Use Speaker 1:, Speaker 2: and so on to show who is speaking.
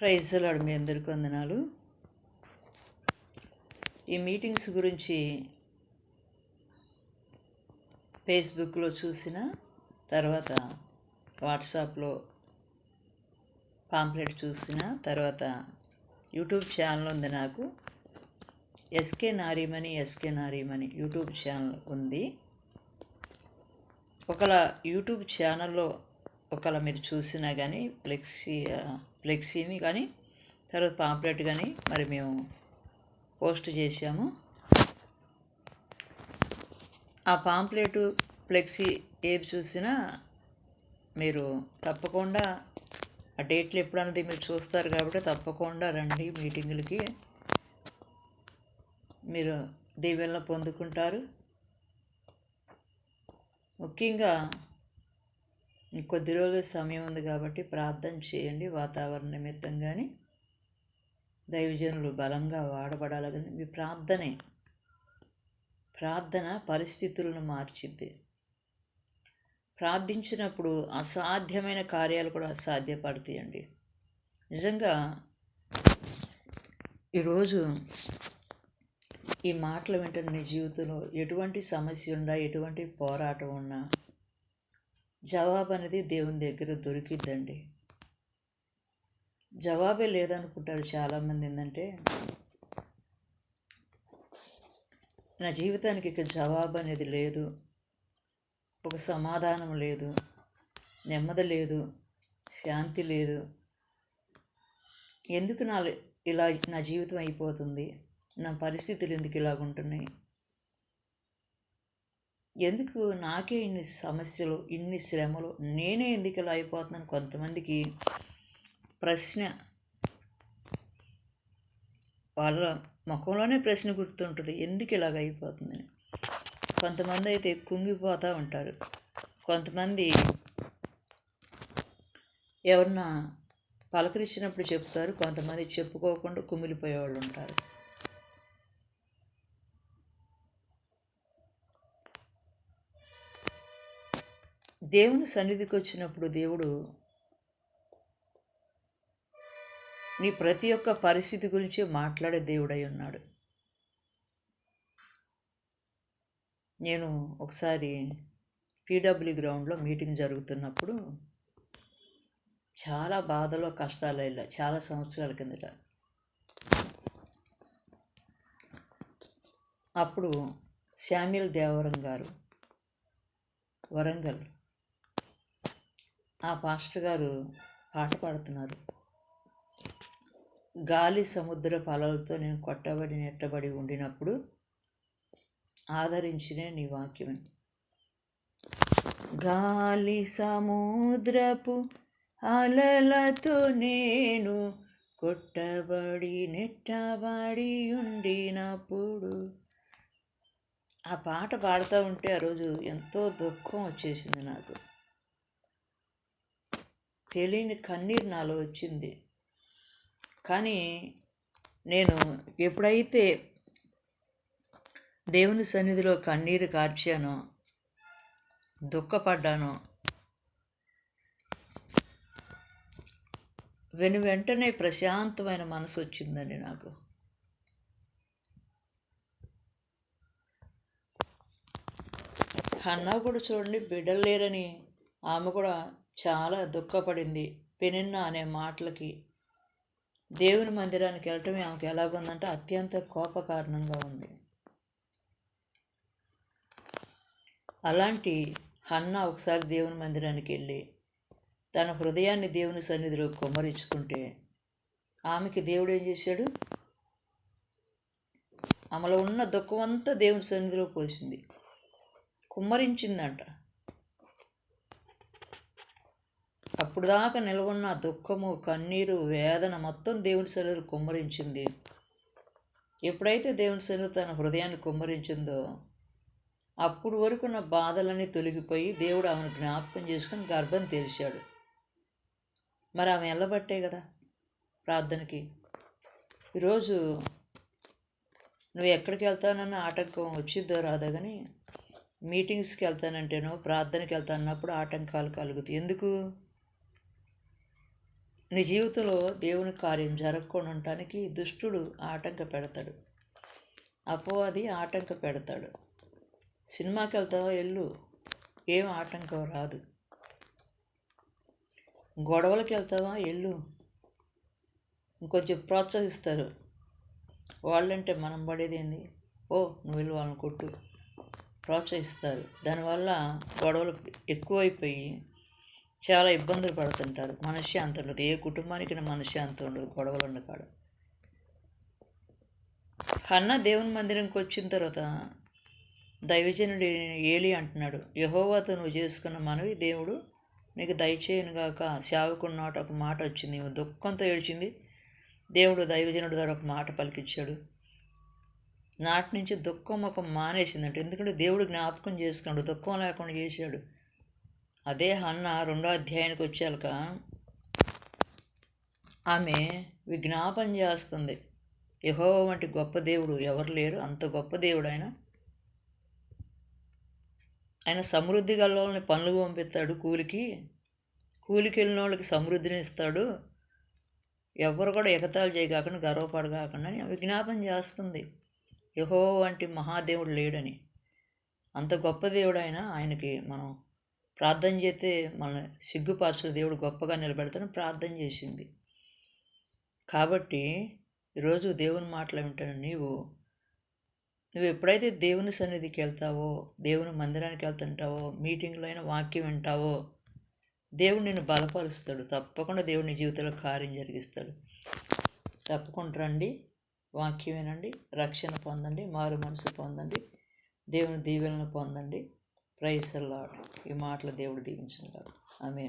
Speaker 1: ప్రైజ్లాడు మీ అందరికీ వందనాలు. ఈ మీటింగ్స్ గురించి ఫేస్బుక్లో చూసిన తర్వాత వాట్సాప్లో పాంప్లెట్ చూసిన తర్వాత యూట్యూబ్ ఛానల్ ఉంది నాకు. SK Narimani SK Narimani YouTube channel ఉంది. ఒకవేళ యూట్యూబ్ ఛానల్లో ఒకలా మీరు చూసినా కానీ ఫ్లెక్సీ ఫ్లెక్సీని కానీ తర్వాత పాంప్లెట్ కానీ మరి మేము పోస్ట్ చేశాము. ఆ పాంప్లెట్ ఫ్లెక్సీ ఏది చూసినా మీరు తప్పకుండా ఆ డేట్లు ఎప్పుడన్నది మీరు చూస్తారు కాబట్టి తప్పకుండా రండి మీటింగులకి. మీరు దీవెనలు పొందుకుంటారు. ముఖ్యంగా కొద్ది రోజుల సమయం ఉంది కాబట్టి ప్రార్థన చేయండి వాతావరణ నిమిత్తం కానీ దైవజనులు బలంగా వాడబడాలని మీ ప్రార్థనే ప్రార్థన పరిస్థితులను మార్చిద్ది. ప్రార్థించినప్పుడు అసాధ్యమైన కార్యాలు కూడా సాధ్యపడతాయండి. నిజంగా ఈరోజు ఈ మాటలు వింటున్న నీ జీవితంలో ఎటువంటి సమస్య ఉన్నా ఎటువంటి పోరాటం ఉన్నా జవాబు అనేది దేవుని దగ్గర దొరికిద్దండి. జవాబే లేదనుకుంటారు చాలామంది ఏంటంటే నా జీవితానికి ఇక జవాబు అనేది లేదు ఒక సమాధానం లేదు నెమ్మది లేదు శాంతి లేదు. ఎందుకు నా ఇలా నా జీవితం అయిపోతుంది? నా పరిస్థితులు ఎందుకు ఇలాగుంటున్నాయి? ఎందుకు నాకే ఇన్ని సమస్యలు ఇన్ని శ్రమలు? నేనే ఎందుకు ఇలా అయిపోతున్నాను? కొంతమందికి ప్రశ్న వాళ్ళ ముఖంలోనే ప్రశ్న గుర్తుంటుంది. ఎందుకు ఇలాగ అయిపోతుందని. కొంతమంది అయితే కుంగిపోతూ ఉంటారు. కొంతమంది ఎవరన్నా పలకరించినప్పుడు చెప్తారు. కొంతమంది చెప్పుకోకుండా కుమిలిపోయేవాళ్ళు ఉంటారు. దేవుని సన్నిధికి వచ్చినప్పుడు దేవుడు నీ ప్రతి ఒక్క పరిస్థితి గురించి మాట్లాడే దేవుడై ఉన్నాడు. నేను ఒకసారి పీడబ్ల్యూ గ్రౌండ్లో మీటింగ్ జరుగుతున్నప్పుడు చాలా బాధలో కష్టాలు వెళ్ళా చాలా సంవత్సరాల కిందట అప్పుడు శామ్యుల్ దేవరం గారు వరంగల్ ఆ పాస్టర్ గారు పాట పాడుతున్నారు. గాలి సముద్ర ఫలాలతో నేను కొట్టబడి నెట్టబడి ఉండినప్పుడు ఆదరించిన నీ వాక్యం గాలి సముద్రపు అలలతో నేను కొట్టబడి నెట్టబడి ఉండినప్పుడు ఆ పాట పాడుతూ ఉంటే ఆ రోజు ఎంతో దుఃఖం వచ్చేసింది నాకు. తెలియని కన్నీరు నాలో వచ్చింది. కానీ నేను ఎప్పుడైతే దేవుని సన్నిధిలో కన్నీరు కార్చానో దుఃఖపడ్డానో వెను వెంటనే ప్రశాంతమైన మనసు వచ్చిందండి నాకు. అన్నా కూడా చూడండి బిడ్డలు లేరని ఆమె కూడా చాలా దుఃఖపడింది. పెనిన్న అనే మాటలకి దేవుని మందిరానికి వెళ్ళటమే ఆమెకు ఎలాగుందంటే అత్యంత కోప కారణంగా ఉంది. అలాంటి హన్న ఒకసారి దేవుని మందిరానికి వెళ్ళి తన హృదయాన్ని దేవుని సన్నిధిలో కుమ్మరించుకుంటే ఆమెకి దేవుడు ఏం చేశాడు? ఆమెలో ఉన్న దుఃఖం అంతా దేవుని సన్నిధిలో పోసింది. కుమ్మరించిందంట. అప్పుడు దాకా నిలవన్న దుఃఖము కన్నీరు వేదన మొత్తం దేవుని సన్నిధిలో కుమ్మరించింది. ఎప్పుడైతే దేవుని సన్నిధి తన హృదయాన్ని కుమ్మరించిందో అప్పుడు వరకు నా బాధలన్నీ తొలగిపోయి దేవుడు ఆమెను జ్ఞాపకం చేసుకొని గర్భం తెలిశాడు మరి ఆమె వెళ్ళబట్టే కదా ప్రార్థనకి? ఈరోజు నువ్వు ఎక్కడికి వెళ్తానన్న ఆటంకం వచ్చిద్దో రాదా కానీ మీటింగ్స్కి వెళ్తానంటేనో ప్రార్థనకి వెళ్తానన్నప్పుడు ఆటంకాలు కలుగుతాయి. ఎందుకు? నీ జీవితంలో దేవుని కార్యం జరగకుండా ఉండటానికి దుష్టుడు ఆటంక పెడతాడు అపవాది ఆటంక పెడతాడు సినిమాకి వెళ్తావా వెళ్ళు. ఏం ఆటంకం రాదు. గొడవలకి వెళ్తావా వెళ్ళు. ఇంకొంచెం ప్రోత్సహిస్తారు. వాళ్ళంటే మనం పడేది ఏంది? ఓ నువ్వు వెళ్ళి వాళ్ళని కొట్టు. ప్రోత్సహిస్తారు. దానివల్ల గొడవలు ఎక్కువైపోయి చాలా ఇబ్బందులు పడుతుంటారు. మనశ్శాంతి ఉండదు ఏ కుటుంబానికి మనశ్శాంతి ఉండదు గొడవలు ఉన్న కాడ అన్న దేవుని మందిరంకి వచ్చిన తర్వాత దైవజనుడు ఏలి అంటున్నాడు యహోవాతో నువ్వు చేసుకున్న మనవి దేవుడు నీకు దయచేయను గాక. సేవకున్న నాట ఒక మాట వచ్చింది దుఃఖంతో ఏడ్చింది. దేవుడు దైవజనుడు ద్వారా ఒక మాట పలికిచ్చాడు. నాటి నుంచి దుఃఖం ఒక మానేసిందంట. ఎందుకంటే దేవుడు జ్ఞాపకం చేసుకున్నాడు దుఃఖం లేకుండా చేశాడు. అదే హన్న రెండో అధ్యాయానికి వచ్చాక ఆమె విజ్ఞాపన చేస్తుంది. యహో వంటి గొప్ప దేవుడు ఎవరు లేరు? అంత గొప్ప దేవుడు ఆయన. ఆయన సమృద్ధి గల్లోని పనులు పంపిస్తాడు. కూలికి కూలికి వెళ్ళిన వాళ్ళకి సమృద్ధిని ఇస్తాడు. ఎవరు కూడా ఎగతాలు చేయకాకుండా గర్వపడగాకుండా అని విజ్ఞాపన చేస్తుంది. యహో వంటి మహాదేవుడు లేడని. అంత గొప్ప దేవుడు ఆయన. ఆయనకి మనం ప్రార్థన చేస్తే మన సిగ్గుపరచు దేవుడు గొప్పగా నిలబెడతాను ప్రార్థన చేసింది. కాబట్టి ఈరోజు దేవుని మాటలు వింటాను నీవు నువ్వు ఎప్పుడైతే దేవుని సన్నిధికి వెళ్తావో దేవుని మందిరానికి వెళ్తుంటావో మీటింగ్లో అయినా వాక్యం వింటావో దేవుడు నిన్ను బలపరుస్తాడు. తప్పకుండా దేవుని జీవితంలో కార్యం జరిగిస్తాడు. తప్పకుండా రండి వాక్యం వినండి రక్షణ పొందండి మారు మనసు పొందండి దేవుని దీవెలను పొందండి. ప్రైజ్ లాడ్ ఈ మాటలు దేవుడు దీవించిన ఆమె